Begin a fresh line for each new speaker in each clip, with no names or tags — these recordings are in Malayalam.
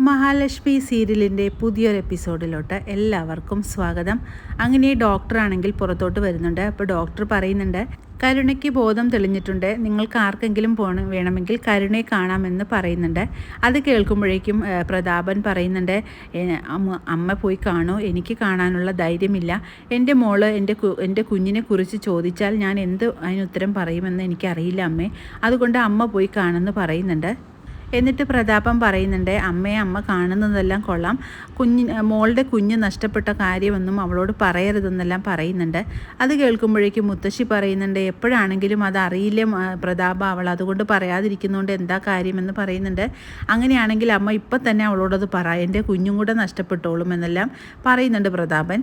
മഹാലക്ഷ്മി സീരിയലിന്റെ പുതിയൊരു എപ്പിസോഡിലോട്ട് എല്ലാവർക്കും സ്വാഗതം. അങ്ങനെ ഡോക്ടറാണെങ്കിൽ പുറത്തോട്ട് വരുന്നുണ്ട്. അപ്പോൾ ഡോക്ടർ പറയുന്നുണ്ട് കരുണയ്ക്ക് ബോധം തെളിഞ്ഞിട്ടുണ്ട്. നിങ്ങൾക്ക് ആർക്കെങ്കിലും പോണ വേണമെങ്കിൽ കരുണയെ കാണാമെന്ന് പറയുന്നുണ്ട്. അത് കേൾക്കുമ്പോഴേക്കും പ്രതാപൻ പറയുന്നുണ്ട് "ഏ, അമ്മ പോയി കാണൂ. എനിക്ക് കാണാനുള്ള ധൈര്യമില്ല. എന്റെ മോൾ എന്റെ എന്റെ കുഞ്ഞിനെ കുറിച്ച് ചോദിച്ചാൽ ഞാൻ എന്ത് അതിനുത്തരം പറയുമെന്ന് എനിക്കറിയില്ല അമ്മേ. അതുകൊണ്ട് അമ്മ പോയി കാണുമെന്ന് പറയുന്നുണ്ട്. എന്നിട്ട് പ്രതാപം പറയുന്നുണ്ട് അമ്മയെ അമ്മ കാണുന്നതെല്ലാം കൊള്ളാം. കുഞ്ഞ് മോളുടെ കുഞ്ഞ് നഷ്ടപ്പെട്ട കാര്യമൊന്നും അവളോട് പറയരുതെന്നെല്ലാം പറയുന്നുണ്ട്. അത് കേൾക്കുമ്പോഴേക്കും മുത്തശ്ശി പറയുന്നുണ്ട് എപ്പോഴാണെങ്കിലും അത് അറിയില്ല പ്രതാപ അവൾ അതുകൊണ്ട് പറയാതിരിക്കുന്നതുകൊണ്ട് എന്താ കാര്യമെന്ന് പറയുന്നുണ്ട്. അങ്ങനെയാണെങ്കിൽ അമ്മ ഇപ്പം തന്നെ അവളോടത് പറ എന്റെ കുഞ്ഞും കൂടെ നഷ്ടപ്പെട്ടോളും എന്നെല്ലാം പറയുന്നുണ്ട് പ്രതാപൻ.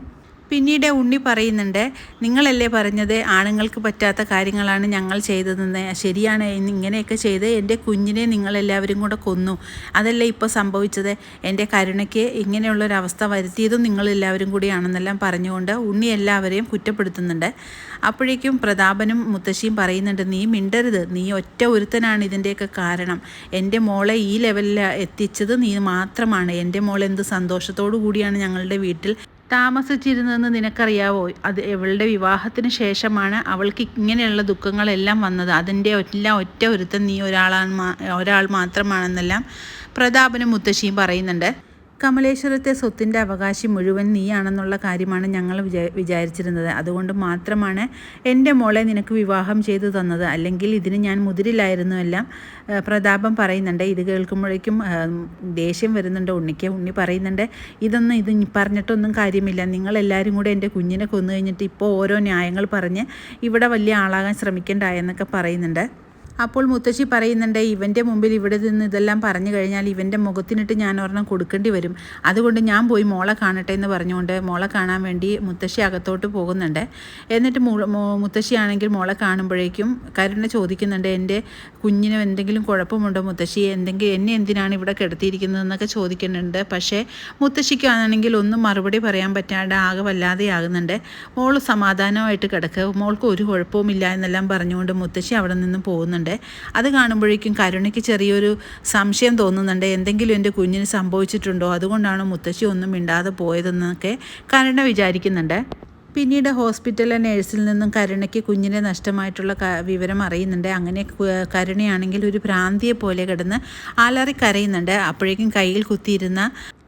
പിന്നീട് ഉണ്ണി പറയുന്നുണ്ട് നിങ്ങളല്ലേ പറഞ്ഞത് ആണുങ്ങൾക്ക് പറ്റാത്ത കാര്യങ്ങളാണ് ഞങ്ങൾ ചെയ്തതെന്ന്? ശരിയാണ് ഇങ്ങനെയൊക്കെ ചെയ്ത് എന്റെ കുഞ്ഞിനെ നിങ്ങളെല്ലാവരും കൂടെ കൊന്നു. അതല്ലേ ഇപ്പോൾ സംഭവിച്ചത്? എന്റെ കരുണയ്ക്ക് ഇങ്ങനെയുള്ളൊരവസ്ഥ വരുത്തിയതും നിങ്ങളെല്ലാവരും കൂടിയാണെന്നെല്ലാം പറഞ്ഞുകൊണ്ട് ഉണ്ണി എല്ലാവരെയും കുറ്റപ്പെടുത്തുന്നുണ്ട്. അപ്പോഴേക്കും പ്രതാപനും മുത്തശ്ശിയും പറയുന്നുണ്ട് നീ മിണ്ടരുത്. നീ ഒറ്റ ഒരുത്തനാണ് ഇതിന്റെയൊക്കെ കാരണം. എന്റെ മോളെ ഈ ലെവലിൽ എത്തിച്ചത് നീ മാത്രമാണ്. എന്റെ മോൾ എന്ത് സന്തോഷത്തോടു കൂടിയാണ് ഞങ്ങളുടെ വീട്ടിൽ താമസിച്ചിരുന്നതെന്ന് നിനക്കറിയാവോ? അത് ഇവളുടെ വിവാഹത്തിന് ശേഷമാണ് അവൾക്ക് ഇങ്ങനെയുള്ള ദുഃഖങ്ങളെല്ലാം വന്നത്. അതിന്റെ എല്ലാം ഒറ്റ ഒരുത്തൻ നീ ഒരാളാണ് മാ- ഒരാൾ മാത്രമാണെന്നെല്ലാം പ്രതാപനും മുത്തശ്ശിയും പറയുന്നുണ്ട്. കമലേശ്വരത്തെ സ്വത്തിന്റെ അവകാശി മുഴുവൻ നീയാണെന്നുള്ള കാര്യമാണ് ഞങ്ങൾ വിചാ വിചാരിച്ചിരുന്നത്. അതുകൊണ്ട് മാത്രമാണ് എന്റെ മോളെ നിനക്ക് വിവാഹം ചെയ്തു തന്നത്. അല്ലെങ്കിൽ ഇതിന് ഞാൻ മുതിരില്ലായിരുന്നു എല്ലാം പ്രതാപം പറയുന്നുണ്ട്. ഇത് കേൾക്കുമ്പോഴേക്കും ദേഷ്യം വരുന്നുണ്ട്. ഉണ്ണിക്ക് ഉണ്ണി പറയുന്നുണ്ട് ഇതൊന്നും ഇത് പറഞ്ഞിട്ടൊന്നും കാര്യമില്ല. നിങ്ങളെല്ലാവരും കൂടെ എന്റെ കുഞ്ഞിനെ കൊന്നു കഴിഞ്ഞിട്ട് ഇപ്പോൾ ഓരോ ന്യായങ്ങൾ പറഞ്ഞ് ഇവിടെ വലിയ ആളാകാൻ ശ്രമിക്കണ്ടായെന്നൊക്കെ പറയുന്നുണ്ട്. അപ്പോൾ മുത്തശ്ശി പറയുന്നുണ്ട് ഇവന്റെ മുമ്പിൽ ഇവിടെ നിന്ന് ഇതെല്ലാം പറഞ്ഞു കഴിഞ്ഞാൽ ഇവന്റെ മുഖത്തിനിട്ട് ഞാൻ ഒരെണ്ണം കൊടുക്കേണ്ടി വരും. അതുകൊണ്ട് ഞാൻ പോയി മോളെ കാണട്ടെ എന്ന് പറഞ്ഞുകൊണ്ട് മോളെ കാണാൻ വേണ്ടി മുത്തശ്ശി അകത്തോട്ട് പോകുന്നുണ്ട്. എന്നിട്ട് മുത്തശ്ശിയാണെങ്കിൽ മോളെ കാണുമ്പോഴേക്കും കരുണ ചോദിക്കുന്നുണ്ട് എന്റെ കുഞ്ഞിന് എന്തെങ്കിലും കുഴപ്പമുണ്ടോ മുത്തശ്ശി എന്തെങ്കിലും എന്നെ എന്തിനാണ് ഇവിടെ കിടത്തിയിരിക്കുന്നതെന്നൊക്കെ ചോദിക്കുന്നുണ്ട്. പക്ഷേ മുത്തശ്ശിക്കാണെങ്കിൽ ഒന്നും മറുപടി പറയാൻ പറ്റാണ്ട് ആകെ വല്ലാതെയാകുന്നുണ്ട് മോൾ സമാധാനമായിട്ട് കിടക്കുക മോൾക്ക് ഒരു കുഴപ്പവുമില്ല എന്നെല്ലാം പറഞ്ഞുകൊണ്ട് മുത്തശ്ശി അവിടെ നിന്ന് പോകുന്നുണ്ട്. അത് കാണുമ്പോഴേക്കും കരുണയ്ക്ക് ചെറിയൊരു സംശയം തോന്നുന്നുണ്ട്. എന്തെങ്കിലും എന്റെ കുഞ്ഞിന് സംഭവിച്ചിട്ടുണ്ടോ? അതുകൊണ്ടാണ് മുത്തശ്ശി ഒന്നും മിണ്ടാതെ പോയതെന്നൊക്കെ കരുണ വിചാരിക്കുന്നുണ്ട്. പിന്നീട് ഹോസ്പിറ്റലിലെ നേഴ്സിൽ നിന്നും കരുണയ്ക്ക് കുഞ്ഞിനെ നഷ്ടമായിട്ടുള്ള വിവരം അറിയുന്നുണ്ട്. അങ്ങനെ കരുണയാണെങ്കിൽ ഒരു ഭ്രാന്തിയെ പോലെ കിടന്ന് അലറി കരയുന്നുണ്ട് അപ്പോഴേക്കും കയ്യിൽ കുത്തിയിരുന്ന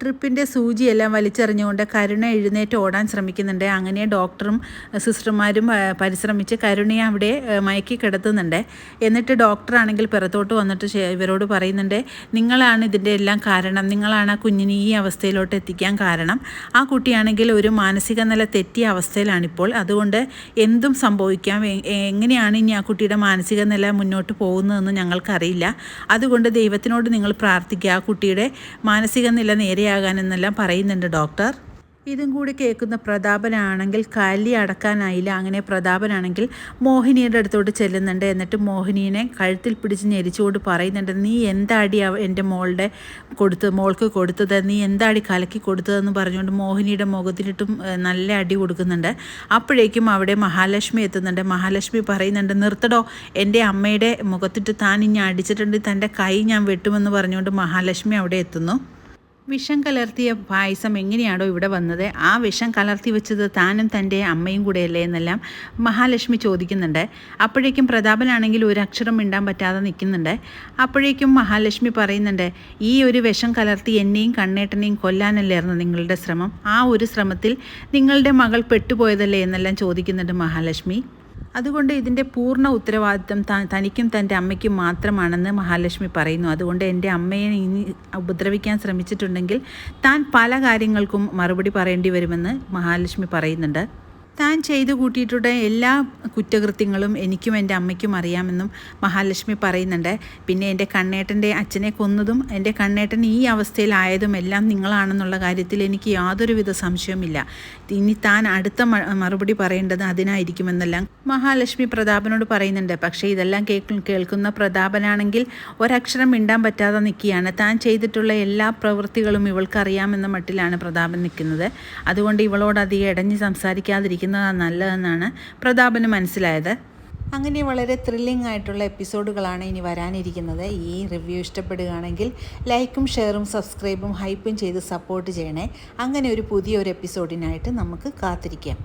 ട്രിപ്പിന്റെ സൂചിയെല്ലാം വലിച്ചെറിഞ്ഞുകൊണ്ട് കരുണ എഴുന്നേറ്റ് ഓടാൻ ശ്രമിക്കുന്നുണ്ട്. അങ്ങനെ ഡോക്ടറും സിസ്റ്റർമാരും പരിശ്രമിച്ച് കരുണയെ അവിടെ മയക്കി കിടത്തുന്നുണ്ട്. എന്നിട്ട് ഡോക്ടറാണെങ്കിൽ പിറത്തോട്ട് വന്നിട്ട് ഇവരോട് പറയുന്നുണ്ട് നിങ്ങളാണ് ഇതിന്റെ എല്ലാം കാരണം. നിങ്ങളാണ് ആ കുഞ്ഞിനെ ഈ അവസ്ഥയിലോട്ട് എത്തിക്കാൻ കാരണം. ആ കുട്ടിയാണെങ്കിൽ ഒരു മാനസിക നില തെറ്റിയ അവസ്ഥയിലാണിപ്പോൾ. അതുകൊണ്ട് എന്തും സംഭവിക്കാം. എങ്ങനെയാണ് ഇനി ആ കുട്ടിയുടെ മാനസിക നില മുന്നോട്ട് പോകുന്നതെന്ന് ഞങ്ങൾക്കറിയില്ല. അതുകൊണ്ട് ദൈവത്തിനോട് നിങ്ങൾ പ്രാർത്ഥിക്കുക. ആ കുട്ടിയുടെ മാനസിക നില നേരെയാകാനെന്നെല്ലാം പറയുന്നുണ്ട് ഡോക്ടർ. ഇതും കൂടി കേൾക്കുന്ന പ്രതാപനാണെങ്കിൽ കലി അടക്കാനായില്ല അങ്ങനെ പ്രതാപനാണെങ്കിൽ മോഹിനിയുടെ അടുത്തോട്ട് ചെല്ലുന്നുണ്ട്. എന്നിട്ട് മോഹിനീനെ കഴുത്തിൽ പിടിച്ച് ഞെരിച്ചുകൊണ്ട് പറയുന്നുണ്ട് നീ എന്താടി എന്റെ മോളുടെ കൊടുത്തത് മോൾക്ക് കൊടുത്തത്? നീ എന്താടി കലക്കി കൊടുത്തതെന്ന് പറഞ്ഞുകൊണ്ട് മോഹിനിയുടെ മുഖത്തിലിട്ടും നല്ല അടി കൊടുക്കുന്നുണ്ട്. അപ്പോഴേക്കും അവിടെ മഹാലക്ഷ്മി എത്തുന്നുണ്ട്. മഹാലക്ഷ്മി പറയുന്നുണ്ട് നിർത്തടോ എന്റെ അമ്മയുടെ മുഖത്തിട്ട് താൻ ഇനി അടിച്ചിട്ടുണ്ട് തന്റെ കൈ ഞാൻ വെട്ടുമെന്ന് പറഞ്ഞുകൊണ്ട് മഹാലക്ഷ്മി അവിടെ എത്തുന്നു. വിഷം കലർത്തിയ പായസം എങ്ങനെയാണോ ഇവിടെ വന്നത്? ആ വിഷം കലർത്തി വെച്ചത് താനും തന്റെ അമ്മയും കൂടെയല്ലേ എന്നെല്ലാം മഹാലക്ഷ്മി ചോദിക്കുന്നുണ്ട്. അപ്പോഴേക്കും പ്രതാപനാണെങ്കിൽ ഒരു അക്ഷരം മിണ്ടാൻ പറ്റാതെ നിൽക്കുന്നുണ്ട്. അപ്പോഴേക്കും മഹാലക്ഷ്മി പറയുന്നുണ്ട് ഈ ഒരു വിഷം കലർത്തി എന്നെയും കണ്ണേട്ടനെയും കൊല്ലാനല്ലായിരുന്നു നിങ്ങളുടെ ശ്രമം? ആ ഒരു ശ്രമത്തിൽ നിങ്ങളുടെ മകൾ പെട്ടുപോയതല്ലേ? എന്നെല്ലാം ചോദിക്കുന്നുണ്ട് മഹാലക്ഷ്മി. അതുകൊണ്ട് ഇതിന്റെ പൂർണ ഉത്തരവാദിത്വം തനിക്കും തന്റെ അമ്മയ്ക്കും മാത്രമാണെന്ന് മഹാലക്ഷ്മി പറയുന്നു. അതുകൊണ്ട് എന്റെ അമ്മയെ ഇനി ഉപദ്രവിക്കാൻ ശ്രമിച്ചിട്ടുണ്ടെങ്കിൽ താൻ പല കാര്യങ്ങൾക്കും മറുപടി പറയേണ്ടി വരുമെന്ന് മഹാലക്ഷ്മി പറയുന്നുണ്ട്. താൻ ചെയ്തു കൂട്ടിയിട്ടുള്ള എല്ലാ കുറ്റകൃത്യങ്ങളും എനിക്കും എന്റെ അമ്മയ്ക്കും അറിയാമെന്നും മഹാലക്ഷ്മി പറയുന്നുണ്ട്. പിന്നെ എന്റെ കണ്ണേട്ടന്റെ അച്ഛനെ കൊന്നതും എന്റെ കണ്ണേട്ടൻ ഈ അവസ്ഥയിലായതും എല്ലാം നിങ്ങളാണെന്നുള്ള കാര്യത്തിൽ എനിക്ക് യാതൊരുവിധ സംശയവുമില്ല. ഇനി താൻ അടുത്ത മറുപടി പറയേണ്ടത് അതിനായിരിക്കുമെന്നെല്ലാം മഹാലക്ഷ്മി പ്രതാപനോട് പറയുന്നുണ്ട്. പക്ഷേ ഇതെല്ലാം കേൾക്കു കേൾക്കുന്ന പ്രതാപനാണെങ്കിൽ ഒരക്ഷരം മിണ്ടാൻ പറ്റാതെ നിൽക്കുകയാണ്. താൻ ചെയ്തിട്ടുള്ള എല്ലാ പ്രവൃത്തികളും ഇവൾക്കറിയാമെന്ന മട്ടിലാണ് പ്രതാപൻ നിൽക്കുന്നത്. അതുകൊണ്ട് ഇവളോട് അധികം ഇടഞ്ഞ് സംസാരിക്കാതിരിക്കുന്നതാണ് നല്ലതെന്നാണ് പ്രതാപന് മനസ്സിലായത്. അങ്ങനെ വളരെ ത്രില്ലിംഗ് ആയിട്ടുള്ള എപ്പിസോഡുകളാണ് ഇനി വരാനിരിക്കുന്നത്. ഈ റിവ്യൂ ഇഷ്ടപ്പെടുകയാണെങ്കിൽ ലൈക്കും ഷെയറും സബ്സ്ക്രൈബും ഹൈപ്പും ചെയ്ത് സപ്പോർട്ട് ചെയ്യണേ. അങ്ങനെ ഒരു പുതിയൊരു എപ്പിസോഡിനായിട്ട് നമുക്ക് കാത്തിരിക്കാം.